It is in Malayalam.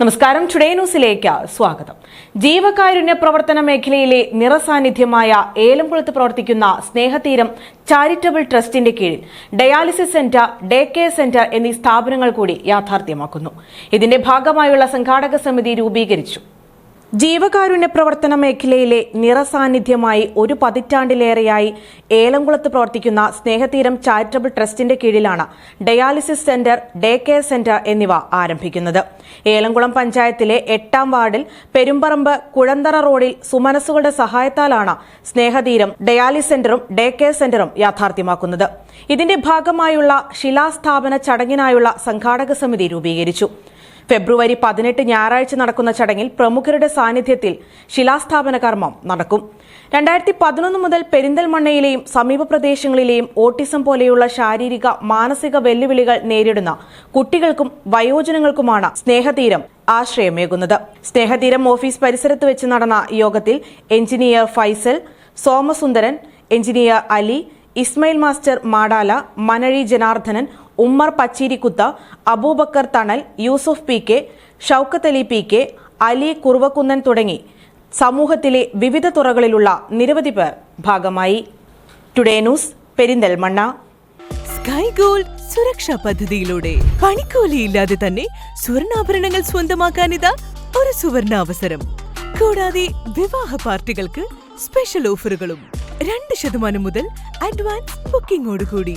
നമസ്കാരം. ടുഡേ ന്യൂസിലേക്ക് സ്വാഗതം. ജീവകാരുണ്യ പ്രവർത്തന മേഖലയിലെ നിറസാന്നിധ്യമായ ഏലംകുളത്ത് പ്രവർത്തിക്കുന്ന സ്നേഹതീരം ചാരിറ്റബിൾ ട്രസ്റ്റിന്റെ കീഴിൽ dialysis centre day care centre എന്നീ സ്ഥാപനങ്ങൾ കൂടി യാഥാർത്ഥ്യമാക്കുന്നു. ഇതിന്റെ ഭാഗമായുള്ള സംഘാടക സമിതി രൂപീകരിച്ചു. ജീവകാരുണ്യ പ്രവർത്തന മേഖലയിലെ നിറസാന്നിധ്യമായി ഒരു പതിറ്റാണ്ടിലേറെയായി ഏലംകുളത്ത് പ്രവർത്തിക്കുന്ന സ്നേഹതീരം ചാരിറ്റബിൾ ട്രസ്റ്റിന്റെ കീഴിലാണ് dialysis centre day care centre എന്നിവ ആരംഭിക്കുന്നത്. ഏലംകുളം പഞ്ചായത്തിലെ എട്ടാം വാർഡിൽ പെരുമ്പറമ്പ് കുഴന്തറ റോഡിൽ സുമനസുകളുടെ സഹായത്താലാണ് സ്നേഹതീരം ഡയാലിസ് സെന്ററും ഡേ കെയർ സെന്ററും യാഥാർത്ഥ്യമാക്കുന്നത്. ഇതിന്റെ ഭാഗമായുള്ള ശിലാസ്ഥാപന ചടങ്ങിനായുള്ള സംഘാടക സമിതി രൂപീകരിച്ചു. ഫെബ്രുവരി പതിനെട്ട് ഞായറാഴ്ച നടക്കുന്ന ചടങ്ങിൽ പ്രമുഖരുടെ സാന്നിധ്യത്തിൽ ശിലാസ്ഥാപന കർമ്മം നടക്കും. രണ്ടായിരത്തി പതിനൊന്ന് മുതൽ പെരിന്തൽമണ്ണയിലെയും സമീപ പ്രദേശങ്ങളിലെയും ഓട്ടിസം പോലെയുള്ള ശാരീരിക മാനസിക വെല്ലുവിളികൾ നേരിടുന്ന കുട്ടികൾക്കും വയോജനങ്ങൾക്കുമാണ് സ്നേഹതീരം ആശ്രയമേകുന്നത്. സ്നേഹതീരം ഓഫീസ് പരിസരത്ത് വെച്ച് നടന്ന യോഗത്തിൽ engineer Faisal Somasundaran engineer Ali Ismail master Madala Manazhi Janardhanan Ummer Pachirikkuth Aboobacker Thanal Yusuf P K Shoukath Ali P K Ali Kuruvakkunnan തുടങ്ങി സമൂഹത്തിലെ വിവിധ തുറകളിലുള്ള നിരവധി പേർ ഭാഗമായി. Today news Perinthalmanna. Sky gold സുരക്ഷാ പദ്ധതിയിലൂടെ പണിക്കൂലിയില്ലാതെ തന്നെ സ്വർണാഭരണങ്ങൾ സ്വന്തമാക്കാനിതാ ഒരു സുവർണ അവസരം കൂടാതെ വിവാഹ പാർട്ടികൾക്ക് സ്പെഷ്യൽ ഓഫറുകളും രണ്ട് ശതമാനം മുതൽ അഡ്വാൻസ് ബുക്കിംഗോടുകൂടി